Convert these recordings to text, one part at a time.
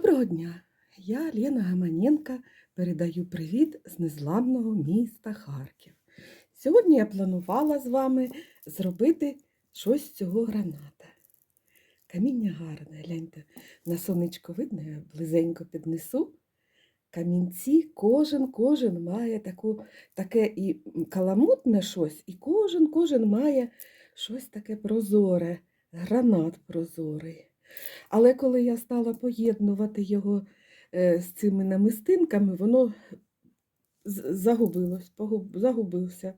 Доброго дня! Я Лена Гаманенко передаю привіт з незламного міста Харків. Сьогодні я планувала з вами зробити щось з цього граната. Каміння гарне, гляньте, на сонечко видно, я близенько піднесу. Камінці, кожен, кожен має таку, таке і каламутне щось, і кожен, кожен має щось таке прозоре, гранат прозорий. Але коли я стала поєднувати його е, з цими намистинками, воно з- загубилось, загубився,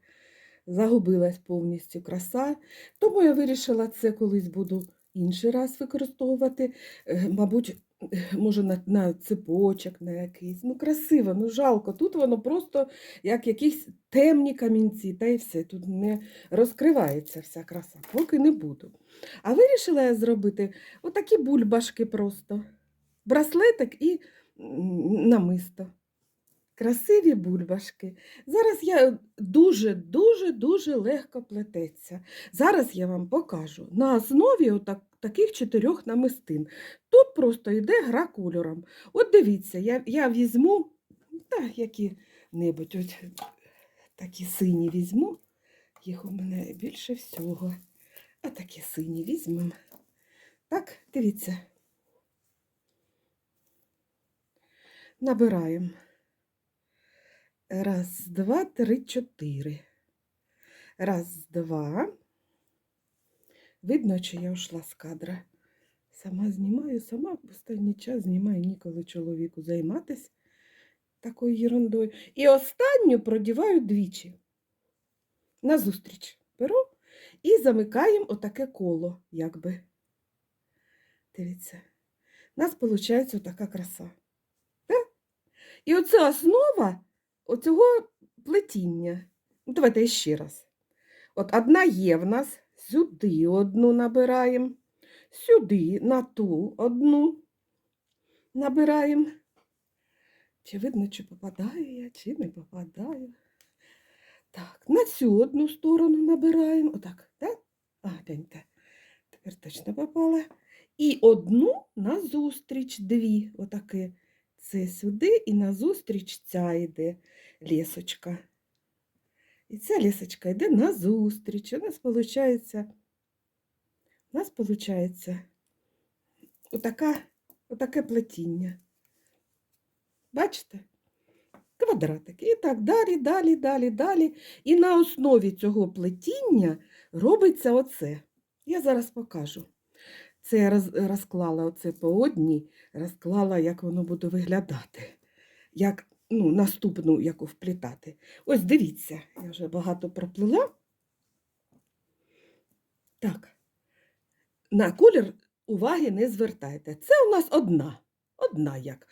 загубилась повністю краса. Тому я вирішила це колись буду інший раз використовувати. Е, Мабуть, е, може на, на цепочок на якийсь. Ну, красиво, ну жалко. Тут воно просто як якісь темні камінці, та й все. Тут не розкривається вся краса, поки не буду. А вирішила я зробити отакі бульбашки просто. Браслетик і намисто. Красиві бульбашки. Зараз я дуже-дуже-дуже легко плететься. Зараз я вам покажу на основі отак, таких чотирьох намистин. Тут просто йде гра кольором. От дивіться, я, я візьму, та які-небудь, такі сині візьму. Їх у мене більше всього. А такі сині візьмемо. Так, дивіться. Набираємо. Раз, два, три, чотири. Раз, два. Видно, чи я ушла з кадра. Сама знімаю, сама в останній час знімаю ніколи чоловіку займатися такою ерундою. І останню продіваю двічі. Назустріч беру і замикаємо отаке коло, якби. Дивіться, у нас виходить отака краса. Так? І оце основа оцього плетіння. Ну, давайте ще раз. От одна є в нас, сюди одну набираємо, сюди на ту одну набираємо. Чи видно, чи попадаю я, чи не попадаю. Так, на цю одну сторону набираємо. Отак, так? А, гляньте. Тепер точно попала. І одну назустріч, дві. Отаке. Це сюди і назустріч ця йде лісочка. І ця лісочка йде назустріч. У нас виходить, у нас виходить отака, отаке плетіння. Бачите? Квадратик. І так далі, далі, далі, далі. І на основі цього плетіння робиться оце. Я зараз покажу. Це я роз- розклала оце по одній, розклала, як воно буде виглядати. Як ну, наступну яку вплітати. Ось дивіться, я вже багато проплила. Так. На колір уваги не звертайте. Це у нас одна. Одна як.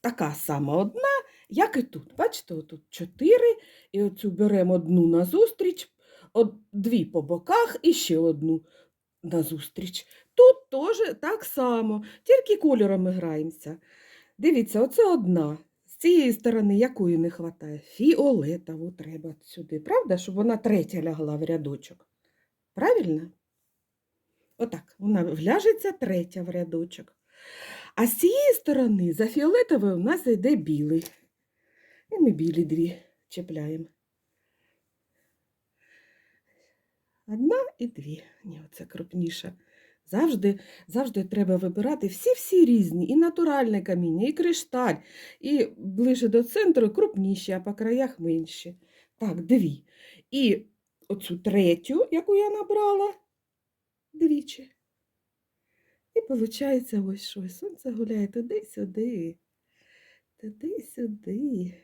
Така сама одна, як і тут. Бачите, отут чотири, і оцю беремо одну назустріч, дві по боках і ще одну назустріч. Тут теж так само, тільки кольором ми граємося. Дивіться, оце одна. З цієї сторони якої не вистачає? Фіолетову треба сюди, правда? Щоб вона третя лягла в рядочок. Правильно? Отак, вона вляжеться третя в рядочок. А з цієї сторони за фіолетовою у нас йде білий. І ми білі дві чіпляємо. Одна і дві. Ні, оце крупніша. Завжди, завжди треба вибирати всі-всі різні, і натуральне каміння, і кришталь, і ближче до центру крупніші, а по краях менші. Так, дві. І оцю третю, яку я набрала, двічі. І виходить ось що. Сонце гуляє туди-сюди, туди-сюди.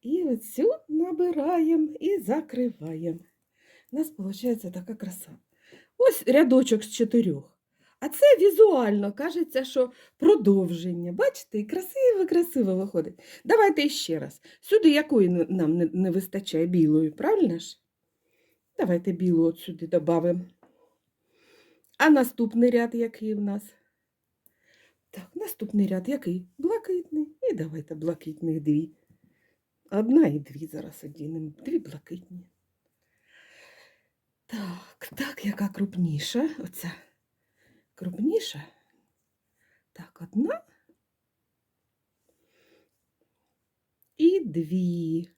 І оцю набираємо і закриваємо. У нас виходить така краса. Ось рядочок з чотирьох. А це візуально кажеться, що продовження. Бачите, красиво-красиво виходить. Давайте ще раз. Сюди якої нам не, вистачає білої, правильно ж? Давайте білу от сюди додамо. А наступний ряд який в нас? Так, наступний ряд який? Блакитний. І давайте блакитних дві. Одна і дві зараз одінемо. Дві блакитні. Так, так, яка крупніша? Оце. крупніша. Так, одна. І дві.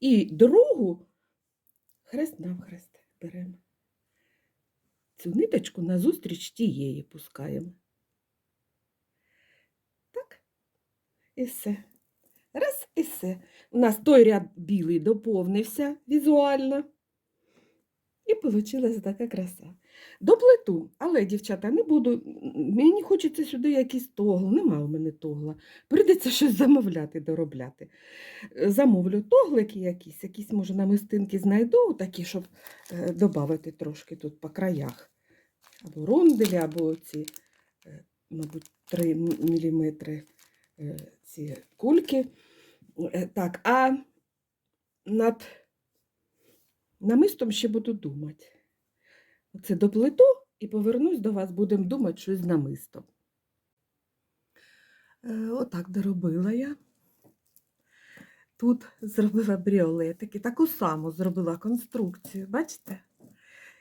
І другу хрест навхрест беремо. Цю ниточку назустріч тієї пускаємо. Так, і все. Раз і все. У нас той ряд білий доповнився візуально. І вийшла така краса. Доплету, але, дівчата, не буду. Мені хочеться сюди якийсь тогл. Нема у мене тогла. Прийдеться щось замовляти, доробляти. Е, Замовлю тоглики якісь, якісь, може, намистинки знайду, такі, щоб е, додати трошки тут по краях. Або ронделі, або ці, е, мабуть, 3 мм ці кульки. Так, а над намистом ще буду думати. Оце доплету і повернусь до вас, будемо думати щось з намистом. Е, Отак доробила я. Тут зробила бріолетики, таку саму зробила конструкцію, бачите?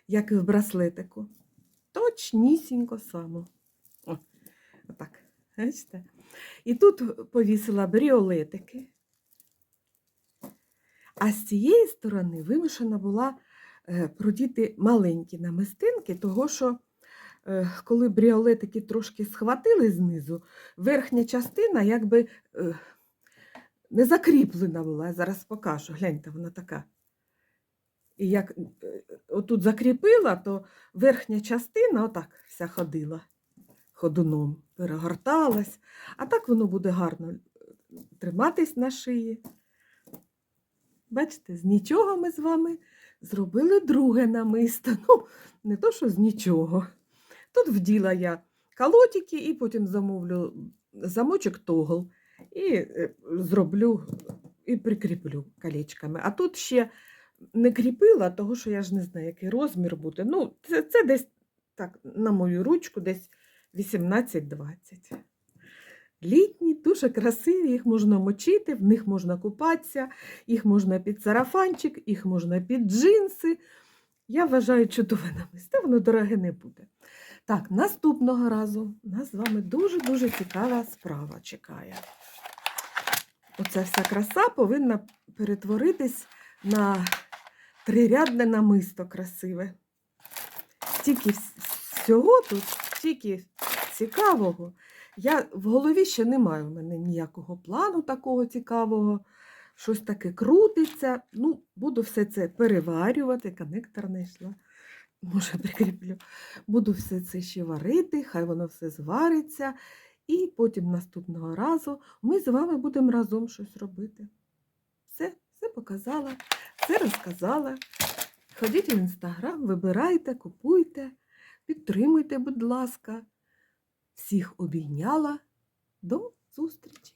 Як і в браслетику. Точнісінько само. О, отак. Бачите? І тут повісила бріолетики. А з цієї сторони вимушена була е, продіти маленькі намистинки, того що е, коли бріолетики трошки схватили знизу, верхня частина якби е, не закріплена була. Я зараз покажу. Гляньте, вона така. І як отут закріпила, то верхня частина отак вся ходила ходуном, перегорталась, а так воно буде гарно триматись на шиї. Бачите, з нічого ми з вами зробили друге намисто. Ну, не то, що з нічого. Тут вділа я колотики і потім замовлю замочок тогл і е, зроблю і прикріплю колечками. А тут ще не кріпила, тому що я ж не знаю, який розмір буде. Ну, це, це десь так, на мою ручку, десь 18-20. Літні, дуже красиві, їх можна мочити, в них можна купатися, їх можна під сарафанчик, їх можна під джинси. Я вважаю чудове намисто, воно дороге не буде. Так, наступного разу нас з вами дуже-дуже цікава справа чекає. Оця вся краса повинна перетворитись на трирядне намисто красиве. Стільки всього тут, стільки цікавого. Я в голові ще не маю в мене ніякого плану такого цікавого. Щось таке крутиться. Ну, буду все це переварювати, коннектор знайшла. Може, прикріплю. Буду все це ще варити, хай воно все звариться. І потім наступного разу ми з вами будемо разом щось робити. Все, все показала, все розказала. Ходіть в інстаграм, вибирайте, купуйте, підтримуйте, будь ласка. Всіх обійняла. До зустрічі!